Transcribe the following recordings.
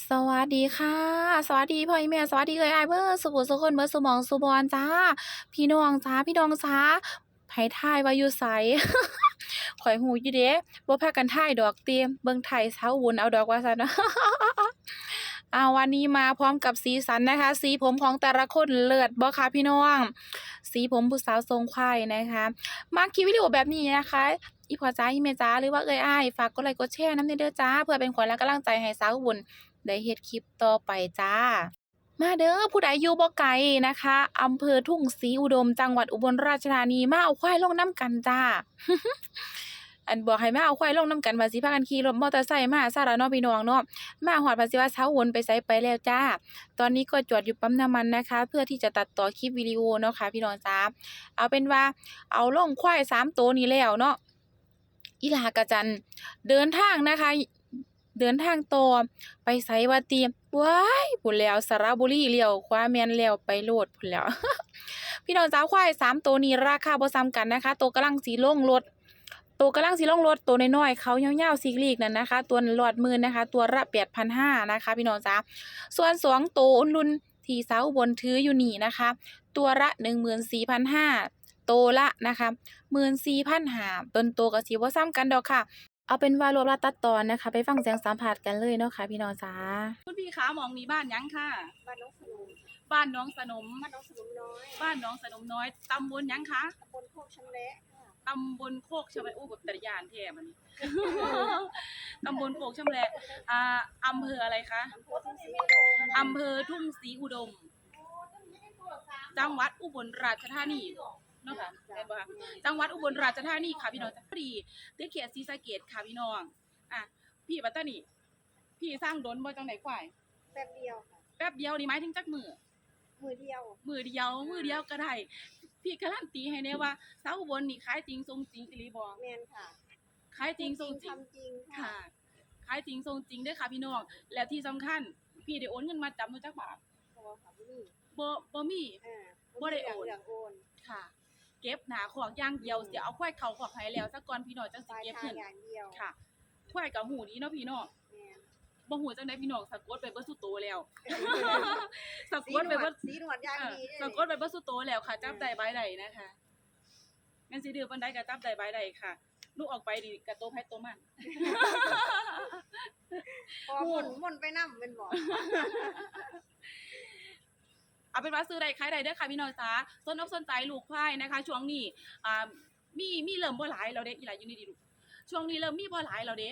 สวัสดีค่ะ สวัสดีพ่อแม่สวัสดีเอ่ยอ้ายเบิดสุขุสุคนเบิดสุมองสุบอนจ้า พี่น้องจ้าพี่น้องจ้าไผทายว่าอยู่ไสข้อยฮู้อยู่เด้บ่พากันทายดอกเติเบิ่งไทยเช้าวุนเอาดอกว่าซั่นอ้าววันนี้มาพร้อมกับสีสันนะคะ สีผมของแต่ละคนเลิศบ่คะพี่น้อง สีผมผู้สาวทรงไขว้นะคะมักคลิปวิดีโอแบบนี้นะคะ อีพอจ๋าอีแม่จ๋าหรือว่าเอ่ยอ้ายฝากกดไลค์กดแชร์นำเด้อจ้า เพื่อเป็นขวัญและกำลังใจให้สาวอุบล ได้เฮ็ดคลิปต่อไปจ้า มาเด้อผู้ใดอยู่บ่ไกลนะคะอำเภอทุ่งศรีอุดมจังหวัดอุบลราชธานีมาเอาควายลงน้ำกันจ้าอันบอกให้มาเอาควายลงน้ำกันว่าสิพากันขี่รถมอเตอร์ไซค์มาซะแล้วเนาะพี่น้องเนาะมาฮอดภาษีว่าเช้าวนไปไสไปแล้วจ้า ตอนนี้ก็จอดอยู่ปั๊มน้ำมันนะคะ เพื่อที่จะตัดต่อคลิปวิดีโอเนาะค่ะพี่น้องจ้าเอาเป็นว่าเอาลงควายสามตัวนี้แล้วเนาะอีลากะจันเดินทางนะคะ เดินทางต่อไปไสว่าติว้ายพู้นแล้วสระบุรีเลี้ยวขวาแมนแล้วไปโลดพู้นแล้ว พี่น้องจ้าควายสามตัวนี้ราคาบ่ซ้ำกันนะคะ ตัวกำลังสิลงรถตัวกำลังสิลงรถตัวน้อยๆเขายาวๆซีกลีกนั่นนะคะ ตัวหลอดมื่นนะคะ ตัวละ8,500นห้านะคะ พี่น้องจ้าส่วนสองตัวอุ่นๆที่สาวบลถืออยู่นี่นะคะ ตัวละ14,500ตัวละนะคะ14,500ต้นโตวก็สิบ่ซ้ำกันดอกค่ะ เอาเป็นว่ารวบรัดตัดตอนนะคะ ไปฟังเสียงสัมภาษณ์กันเลยเนาะค่ะพี่น้องจ้าคุณพี่คะหมองนี้บ้านหยังค่ะบ้านน้องสนุนบ้านน้องสนมบ้านน้องสนุนน้อย บ้านน้องสนมน้อยตำบลหยังคะตำบลโคกชำและค่ะตำบลโคกชำแหละอู้แบบตะยานแท้มันนี่ตำบลโคกชำแหละอ่าอำเภออะไรคะอำเภอทุ่งศรีอุดมอำเภอทุ่งศรีอุดมจังหวัดอุบลราชธานี เนาะค่ะได้ปะคะจังหวัดอุบลราชธานีค่ะพี่น้องจ้ะพอดีติดเขตศรีสะเกษค่ะพี่น้องอะพี่ปัตตานีพี่สร้างดนบ่จังไหนควายแป๊บเดียวค่ะแป๊บเดียวนี่หมายถึงจักมือ มือเดียว มือเดียวมือเดียวก็ได้ พี่การันตีให้แน่ว่าสาวอุบลนี่ขายจริงทรงจริงอีหลีบ่แมนค่ะขายจริงทรงจริงทำจริงค่ะ ค่ะขายจริงทรงจริงเด้อค่ะพี่น้องแล้วที่สำคัญ พี่ได้โอนเงินมาจำมือจักบาทเพราะว่าค่ะพี่นี่บ่บ่มี อ่าบ่ได้โอนเรื่องโอน ค่ะ เก็บหนาของอย่างเดียวเสียเอาควายเขาขอกให้แล้วซะก่อนพี่น้องจังปสิลายเก็บทางเงินอย่างเดียวค่ะควายกับหูดีเนาะพี่น้องแมนบ่หูจังได๋พี่น้องสะกดไปเบิดสุดโตแล้วสะสีกดหนไปวเบิดดสีหนวดอย่างเออดีสะกดไปเบิดสุดโตแล้วค่ะ จับได้ใบใดนะคะแม่นสิดื้อปานใดก็จับได้ใบใดค่ะ ลูกออกไปนี่กะโตไผโตมันพอหมุนหมุนไปนั่เป็นบ่ เอาเป็นว่าซื้อใดขายใดเด้อค่ะพี่น้องจ้าสนอกสนใจลูกควายนะคะ ช่วงนี้อ่ามีมีเริ่มบ่หลายแล้วเด้อีหลายอยู่นี่ดีลูกช่วงนี้เริ่มมีบ่หลายแล้วเด้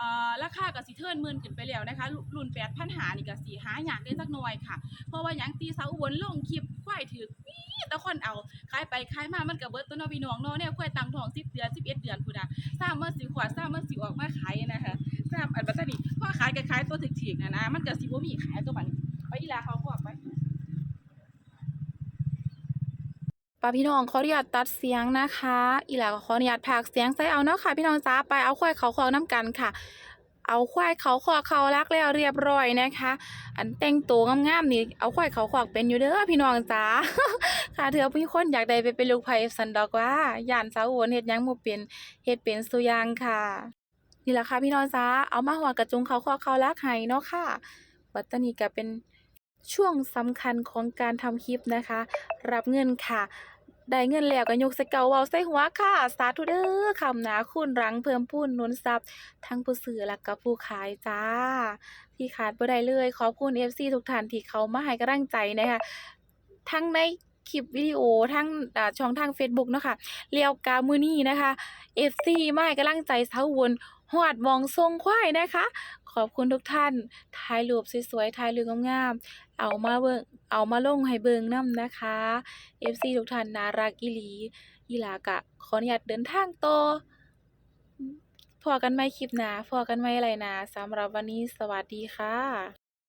อ่าราคาก็สิเทิร์นหมื่นขึ้นไปแล้วนะคะ รุ่น8,000หานี่ก็สิหายากได้สักหน่อยค่ะ เพราะว่าหยังตีเสาอุบลลงคลิปควายถึกมีแต่คนเอาขายไปขายมามันก็เบิดตัวนาะพี่น้องเนาะเนี่ยควายตังทอง10เดือน11เดือนพุ่นน่ะทราบเมื่อสิขวดทราบเมื่อสิออกมาขายนะคะทราบอันบัดนี้พอขายก็ขายตัวถึกๆนะนะมันก็สิบ่มีขายตัวบัดนี้ไปอีลาเขาพวกไป ป้าพี่น้องขออนุญาตตัดเสียงนะคะ อีหลาก็ขออนุญาตพากเสียงใส่เอาเนาะค่ะ พี่น้องจ้าไปเอาควายเขาคอกน้ำกันค่ะ เอาควายเขาคอกเขารักแล้วเรียบร้อยนะคะ อันแต่งตัวงามๆนี่เอาควายเขาคอกเป็นอยู่เด้อพี่น้องจ้าค่ะเถื่อมีคนอยากได้ไปเป็นลูกไผ่สันดอกว่าย่านสาวโอนเฮ็ดยังบ่เป็นเฮ็ดเป็นสุยางค่ะ นี่แหละค่ะพี่น้องจ้าเอามาหัวกระจุงเขาคอกเขารักให้เนาะค่ะวัตตานีก็เป็น ช่วงสำคัญของการทำคลิปนะคะ รับเงินค่ะได้เงินแล้วก็ยกใสเก่าเว้าใส่หัวค่ะ สาธุเด้อคำหนาคุณรังเพิ่มพูนนุนทรัพย์ ทั้งผู้ซื้อและก็ผู้ขายจ้า ที่ขาดบ่ได้เลย ขอบคุณ FC ทุกท่านที่เขามาให้กำลังใจนะคะ ทั้งในคลิปวิดีโอทั้งช่องทาง Facebook เนาะค่ะเลียวกามือนี้นะคะ FC มาให้กำลังใจสาวอุ หอดมองทรงควายนะคะ ขอบคุณทุกท่านถ่ายรูปสวยๆถ่ายรูปงามๆเอามาเบิงเอามาลงให้เบิงน้ำนะคะ FC ทุกท่านนารักอีหลีอีลากะ ขออนุญาตเดินทางต่อพอกันไหม่คลิปหนาพอกันไหม่ไรนะสำหรับวันนี้สวัสดีค่ะ